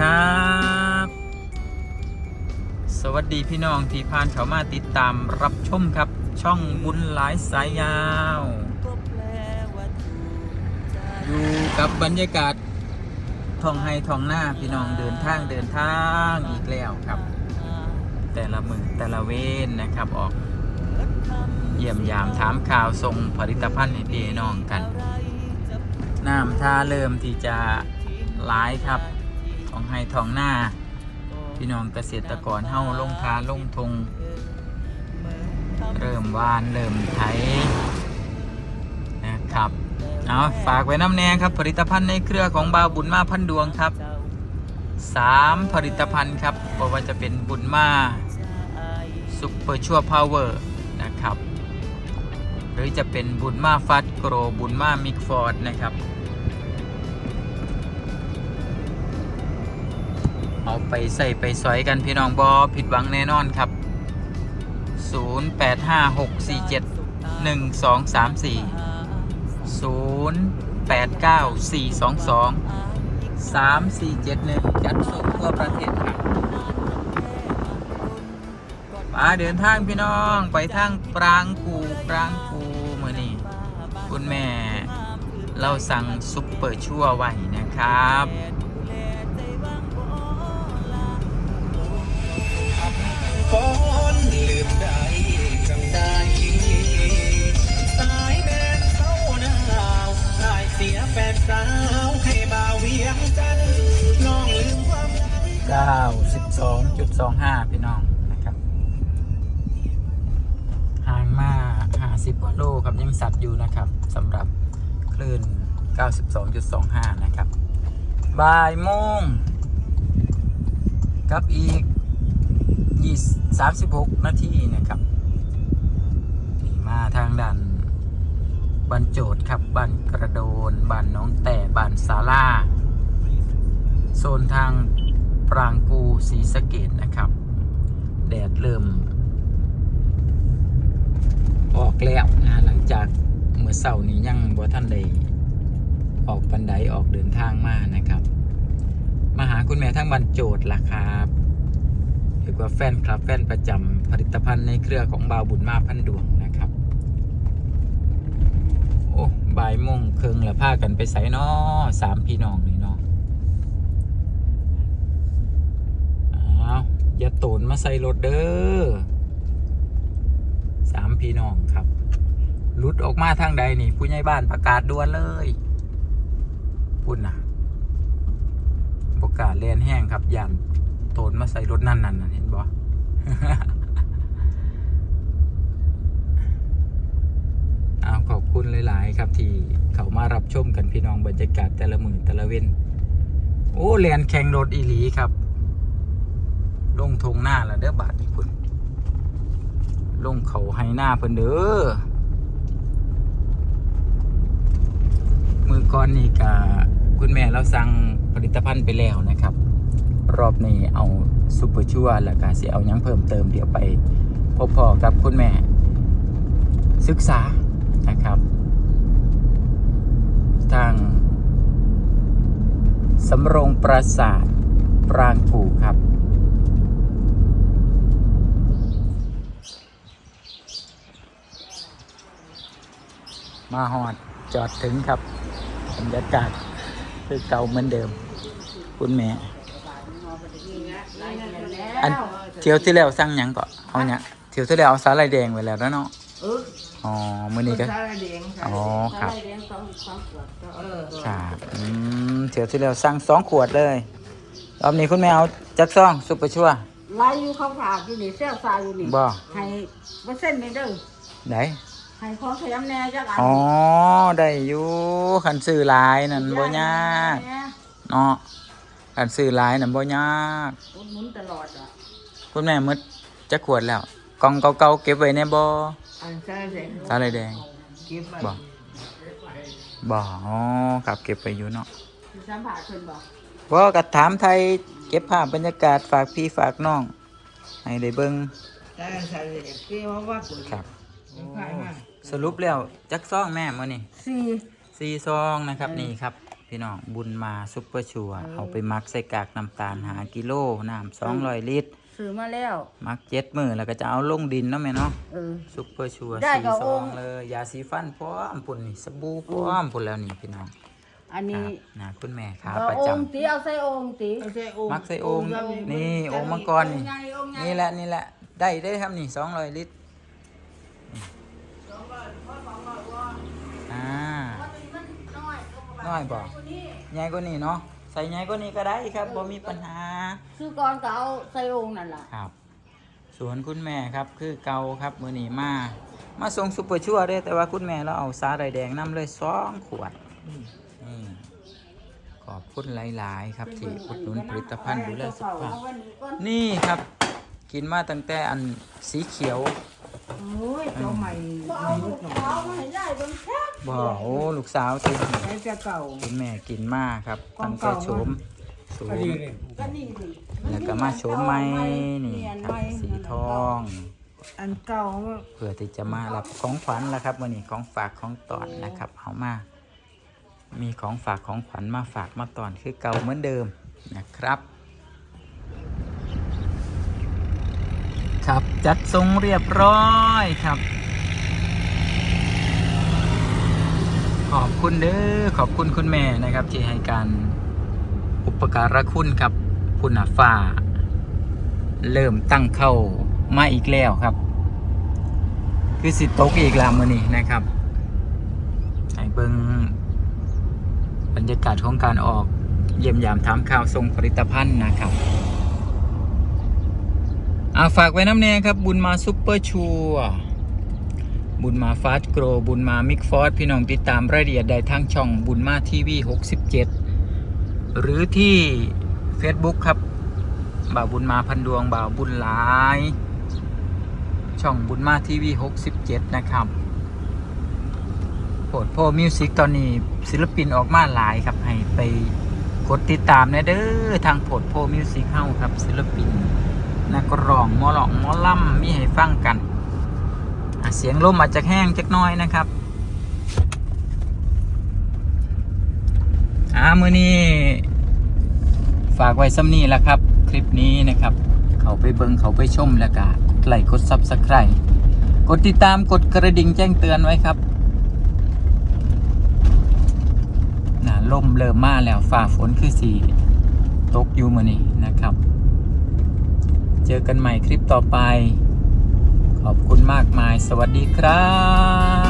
ครับ สวัสดีพี่น้องที่ผ่านเข้ามาติดตามรับชมครับ ช่องบุญหลายสายยาว อยู่กับบรรยากาศท้องไฮท้องหน้าพี่น้องเดินทางเดินทางอีกแล้วครับ แต่ละมือแต่ละเวนนะครับออกเยี่ยมยามถามข่าวส่งผลิตภัณฑ์ให้พี่น้องกันน้ำท่าเริ่มที่จะหลายครับ ท้องไฮท้องหน้า พี่น้องเกษตรกรเฮาลงทาลงทง เริ่มวานเริ่มไถนะครับเอาฝากไว้น้ำแนงครับผลิตภัณฑ์ในเครือของบาวบุญมาพันดวงครับสามผลิตภัณฑ์ครับเพราะว่าจะเป็นบุญมาซุปเปอร์ชัวพาวเวอร์นะครับ หรือจะเป็นบุญมาฟัดโกรบุญมามิกฟอร์ดนะครับ ไปใส่ไปสอยกันพี่น้องบอผิดหวังแน่นอนครับ 0856471234 0894223471จัดส่งทั่วประเทศครับมาเดินทางพี่น้องไปทางปรางกูปรางกูมือนี่คุณแม่ เราสั่งซุปเปอร์ชั่วไว้นะครับ 92.25พี่น้องนะครับห่างมา50กว่าโลครับยังสัตว์อยู่นะครับสำหรับคลื่น92.25นะครับบ่ายโมงกับอีก20 36นาทีนะครับนี่มาทางด้านบันโจดครับบันกระโดนบันน้องแต่บันสาลาโซนทาง ปรางกูสีสะเกตนะครับ แดดเริ่ม ออกแล้วนะหลังจากเมื่อเสาร์นี้ยังบ่ท่านใดออกบันไดออกเดินทางมานะครับ มาหาคุณแม่ทั้งบันโจทย์ล่ะครับเรียกว่าแฟนคลับแฟนประจำผลิตภัณฑ์ในเครือของบาวบุญมาพันดวงนะครับ โอ้บ่ายโมงครึ่งแล้วพากันไปใส่นอสามพี่น้องนี่เนาะ อย่าโตนมาใส่รถเด้อสามพี่น้องครับลุดออกมาทางใดนี่ ผู้ใหญ่บ้านประกาศด่วนเลยพุ่นนะประกาศเลียนแห้งครับยันโตนมาใส่รถนั่นนั่นนะเห็นบ่เอาขอบคุณหลาย ๆ ครับที่เขามารับชมกันพี่น้องบรรยากาศแต่ละมือแต่ละเว้นโอ้เรียนแข่งรถอีหลีครับ ลงทงหน้าล้วเด้อบาทนี่พุ่นลงเขาให้หน้าเพิ่นเด้อมือก่อนนี่กะคุณแม่เราสั่งผลิตภัณฑ์ไปแล้วนะครับ รอบนี้เอาซูเปอร์ชัวร์แล้วก็สิเอายังเพิ่มเติมเดี๋ยวไปพบพ่อกับคุณแม่ ศึกษานะครับ ทางสำโรงปราสาทปรางกูครับ มาหอดจอดถึงครับบรรยากาศคือเก่าเหมือนเดิม คุณแม่ อันเที่ยวที่แล้วสั่งหยังก็เอาเนี่ยเที่ยวที่แล้วเอาสาลายแดงไว้แล้วนะเนาะเอออ๋อมื้อนี้ก็สาระแดงค่ะอ๋อครับสาะแดงสองสองขวดเออครับอืมเที่ยวที่แล้วสั่งสองขวดเลยรอบนี้คุณแม่เอาจักซองซุปเปอร์ชัวร์ไล่อยู่เขาฝากอยู่นี่เซี่ยวซาอยู่นี่บ่ให้เปอร์เซ็นต์นี่เด้อไหน ให้ของขยำแหน่จักอันอ๋อได้อยู่คันซื้อหลายนั่นบ่ยากแหน่เนาะคันซื้อหลายนั่นบ่ยากอุดหนุนตลอดอะคุณแม่หมดจักขวดแล้วกล่องเก่าๆเก็บไว้ในบ่อันสาระแดงสาลายแดง เก็บไว้บ่ บ่อ๋อครับเก็บไปอยู่เนาะที่สัมผัสเพิ่นบอกบ่ก็ถามไทยเก็บภาพบรรยากาศฝากพี่ฝากน้องให้ได้เบิ่งสาระสาระแดงที่ว่าว่าปุ๋ยครับ ขายมา สรุปแล้วจักซองแม่มื้อนี้สี่สี่ซองนะครับนี่ครับ พี่น้องบุญมาซุปเปอร์ชัวร์เอาไปมักใส่กากน้ำตาลหากิโลน้ำสองร้อยลิตร ซื้อมาแล้ว มักเจ็ดมือแล้วก็จะเอาลงดินเนาะแม่เนาะเออ ซุปเปอร์ชัวร์ได้สีกับซอองงค์ เลยยาสีฟันพร้อมปุ่นนี่สบู่พร้อมปุ่นแล้วนี่พี่น้องอันคนี้รับนะคุณแม่ขาเอาประอจำ งค์ตีเอาใส่องค์ตีเอาใส่โอ่งมักใส่โองค์นี่โองค์มังกรนี่นี่แหละนี่แหละได้ได้ครับนี่สองร้อยลิตรนี่อ่า น้อยบ่ใหญ่กว่านี้เนาะใส่ใหญ่กว่านี้ก็ได้ครับบ่มีปัญหา ซื้อก่อนก็เอาใส่องค์นั่นล่ะครับ สวนคุณแม่ครับคือเกาครับมื้อนี้มา มาส่งซุปเปอร์ชั่วเด้อแต่ว่าคุณแม่เราเอาสาหร่ายแดงน้ำเลยสองขวดนี่ขอบคุณหลาย ๆ ครับที่อุดหนุนผลิตภัณฑ์ดูแลสุขภาพเอาไว้นี่ก่อนนี่ครับ กินมาตั้งแต่อันสีเขียว โอ้ยเจ้าใหม่บ่เอาลูกสาวมาให้ได้เบิ่งแซ่บบ่โอ้ลูกสาวที่ใช้จะเก่า คุณแม่กินมาครับของตั้งแต่เก่าโฉมโฉมก็นี่ดิแล้วก็มาโฉมใหม่นี่ครับสีทอง อันเก่าเพื่อที่จะมารับของขวัญแล้วครับวันนี้ของฝากของตอนนะครับเอามา มีของฝากของขวัญมาฝากมาตอนคือเก่าเหมือนเดิมนะครับ ครับ จัดทรงเรียบร้อยครับ ขอบคุณเด้อขอบคุณคุณแม่นะครับ ที่ให้การอุปการะคุณครับคุณอาฟ้า เริ่มตั้งเข้ามาอีกแล้วครับ คือสิตกอีกแล้วมือนี้นะครับให้เบิงบรรยากาศของการออกเยี่ยมยามถามข่าวทรงผลิตภัณฑ์นะครับ อาฝากไว้น้ำแน่ครับ บุญมาซุปเปอร์ชัวร์บุญมาฟาสโกรบุญมามิกฟอร์พี่น้องติดตามรายละเอียดได้ทางช่องบุญมาทีวี67 หรือที่ Facebook ครับ บ่าวบุญมาพันดวง บ่าวบุญหลาย ช่องบุญมาทีวี67 นะครับโปรดโพมิวสิกตอนนี้ศิลปินออกมาหลายครับ ให้ไปกดติดตามนะเด้อทางโปรดโพมิวสิกเฮาครับศิลปิน นักร้องมอหลองมอล่ำมีให้ฟังกัน เสียงลมอาจจะแห้งจักน้อยนะครับอ่ามือนี้ฝากไว้ซ้ำนี้แหละครับ คลิปนี้นะครับ เขาไปเบิงเขาไปชมแล้วก็ไลค์กดซับสไครต์กดติดตามกดกระดิ่งแจ้งเตือนไว้ครับน่าลมเริ่มมาแล้วฝ่าฝนคือสีตกอยู่มือนี้นะครับ เจอกันใหม่คลิปต่อไป ขอบคุณมากมาย สวัสดีครับ